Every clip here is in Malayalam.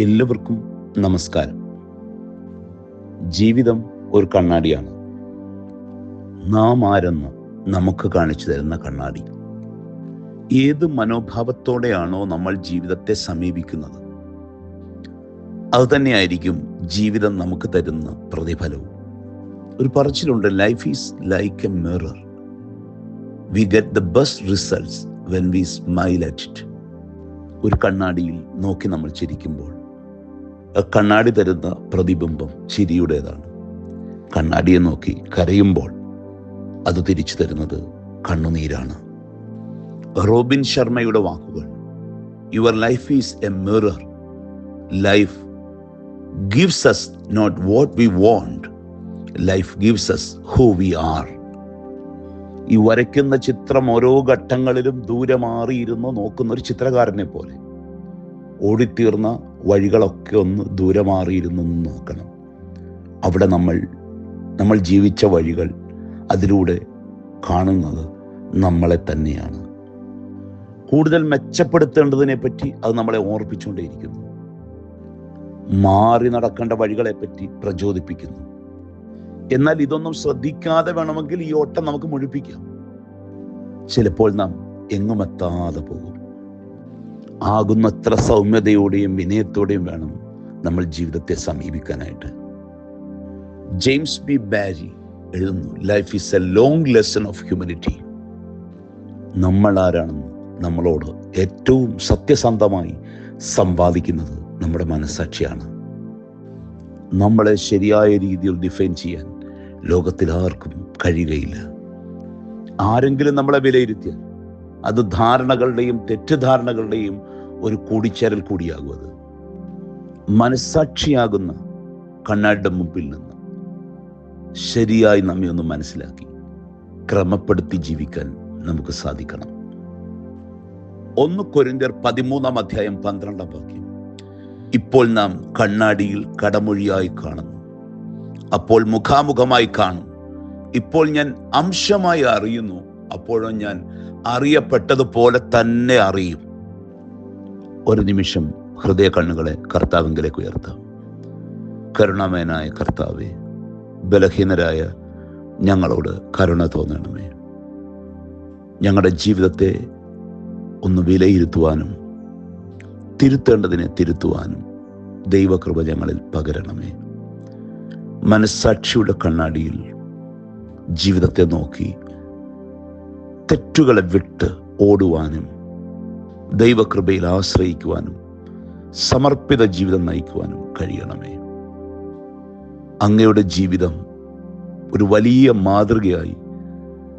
എല്ലാവർക്കും നമസ്കാരം. ജീവിതം ഒരു കണ്ണാടിയാണ്. നാം ആരെന്ന് നമുക്ക് കാണിച്ചു തരുന്ന കണ്ണാടി. ഏത് മനോഭാവത്തോടെയാണോ നമ്മൾ ജീവിതത്തെ സമീപിക്കുന്നത്? അതുതന്നെയായിരിക്കും ജീവിതം നമുക്ക് തരുന്ന പ്രതിഫലവും. ഒരു പറച്ചിലുണ്ട് life is like a mirror we get the best results when we smile at it ഒരു കണ്ണാടിയിൽ നോക്കി നമ്മൾ ചിരിക്കുമ്പോൾ കണ്ണാടി തരുന്ന പ്രതിബിംബം ചിരിയുടേതാണ്. കണ്ണാടിയെ നോക്കി കരയുമ്പോൾ അത് തിരിച്ചു തരുന്നത് കണ്ണുനീരാണ്. റോബിൻ ശർമ്മയുടെ വാക്കുകൾ your life is a mirror life gives us not what we want life gives us who we are ഈ വരയ്ക്കുന്ന ചിത്രം ഓരോ ഘട്ടങ്ങളിലും ദൂരെ മാറിയിരുന്ന് നോക്കുന്ന ഒരു ചിത്രകാരനെ പോലെ. ഓടിത്തീർന്ന വഴികളൊക്കെ ഒന്ന് ദൂരെ മാറിയിരുന്ന് നോക്കണം. അവിടെ നമ്മൾ നമ്മൾ ജീവിച്ച വഴികൾ അതിലൂടെ കാണുന്നത് നമ്മളെ തന്നെയാണ്. കൂടുതൽ മെച്ചപ്പെടുത്തേണ്ടതിനെ പറ്റി അത് നമ്മളെ ഓർപ്പിച്ചുകൊണ്ടേയിരിക്കുന്നു. മാറി നടക്കേണ്ട വഴികളെ പറ്റി പ്രചോദിപ്പിക്കുന്നു. എന്നാൽ ഇതൊന്നും ശ്രദ്ധിക്കാതെ വേണമെങ്കിൽ ഈ ഓട്ടം നമുക്ക് മുഴിപ്പിക്കാം. ചിലപ്പോൾ നാം എങ്ങുമെത്താതെ പോകും. ആകുന്നത്ര സൗമ്യതയോടെയും വിനയത്തോടെയും വേണം നമ്മൾ ജീവിതത്തെ സമീപിക്കാനായിട്ട്. James B. ബാരി എഴുതുന്നു life is a long lesson of humanity നമ്മൾ ആരാണെന്ന് നമ്മളോട് ഏറ്റവും സത്യസന്ധമായി സമ്പാദിക്കുന്നത് നമ്മുടെ മനസ്സാക്ഷിയാണ്. നമ്മളെ ശരിയായ രീതിയിൽ ഡിഫൈൻ ചെയ്യാൻ ലോകത്തിൽ ആർക്കും കഴിയുകയില്ല. ആരെങ്കിലും നമ്മളെ വിലയിരുത്തിയാൽ അത് ധാരണകളുടെയും തെറ്റിദ്ധാരണകളുടെയും ഒരു കൂടിച്ചേരൽ കൂടിയാകും അത്. മനസ്സാക്ഷിയാകുന്ന കണ്ണാടിയുടെ മുമ്പിൽ നിന്ന് ശരിയായി നമ്മെ ഒന്ന് മനസ്സിലാക്കി ക്രമപ്പെടുത്തി ജീവിക്കാൻ നമുക്ക് സാധിക്കണം. ഒന്ന് കൊരിന്തർ പതിമൂന്നാം അധ്യായം പന്ത്രണ്ടാം വാക്യം. ഇപ്പോൾ നാം കണ്ണാടിയിൽ കടമൊഴിയായി കാണുന്നു. അപ്പോൾ മുഖാമുഖമായി കാണും. ഇപ്പോൾ ഞാൻ അംശമായി അറിയുന്നു. അപ്പോഴും ഞാൻ അറിയപ്പെട്ടതുപോലെ തന്നെ അറിയും. ഒരു നിമിഷം ഹൃദയ കണ്ണുകളെ കർത്താവിങ്കിലേക്ക് ഉയർത്താം. കരുണാമയനായ കർത്താവെ ബലഹീനരായ ഞങ്ങളോട് കരുണ തോന്നണമേ. ഞങ്ങളുടെ ജീവിതത്തെ ഒന്ന് വിലയിരുത്തുവാനും തിരുത്തേണ്ടതിനെ തിരുത്തുവാനും ദൈവകൃപ ഞങ്ങളിൽ പകരണമേ. മനസ്സാക്ഷിയുടെ കണ്ണാടിയിൽ ജീവിതത്തെ നോക്കി തെറ്റുകളെ വിട്ട് ഓടുവാനും ദൈവകൃപയിൽ ആശ്രയിക്കുവാനും സമർപ്പിത ജീവിതം നയിക്കുവാനും കഴിയണമേ. അങ്ങയുടെ ജീവിതം ഒരു വലിയ മാതൃകയായി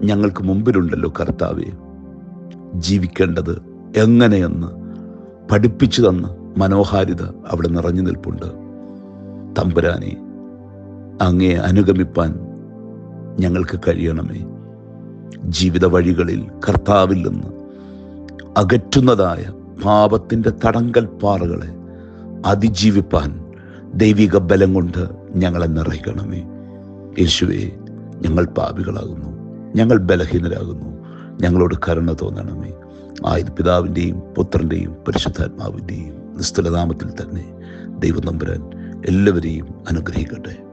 ഞങ്ങൾക്ക് മുമ്പിലുണ്ടല്ലോ കർത്താവെ. ജീവിക്കേണ്ടത് എങ്ങനെയെന്ന് പഠിപ്പിച്ചു തന്ന മനോഹാരിത അവിടെ നിറഞ്ഞു നിൽപ്പുണ്ട്. തമ്പുരാനെ അങ്ങയെ അനുഗമിപ്പാൻ ഞങ്ങൾക്ക് കഴിയണമേ. ജീവിത വഴികളിൽ കർത്താവിൽ നിന്ന് അകറ്റുന്നതായ പാപത്തിന്റെ തടങ്കൽ പാറകളെ അതിജീവിപ്പാൻ ദൈവിക ബലം കൊണ്ട് ഞങ്ങളെ നിറയ്ക്കണമേ. യേശുവേ ഞങ്ങൾ പാപികളാകുന്നു. ഞങ്ങൾ ബലഹീനരാകുന്നു. ഞങ്ങളോട് കരുണ തോന്നണമേ. ആയത് പിതാവിന്റെയും പുത്രന്റെയും പരിശുദ്ധാത്മാവിന്റെയും നിസ്തുലനാമത്തിൽ തന്നെ ദൈവം നമ്പുരാൻ എല്ലാവരെയും അനുഗ്രഹിക്കട്ടെ.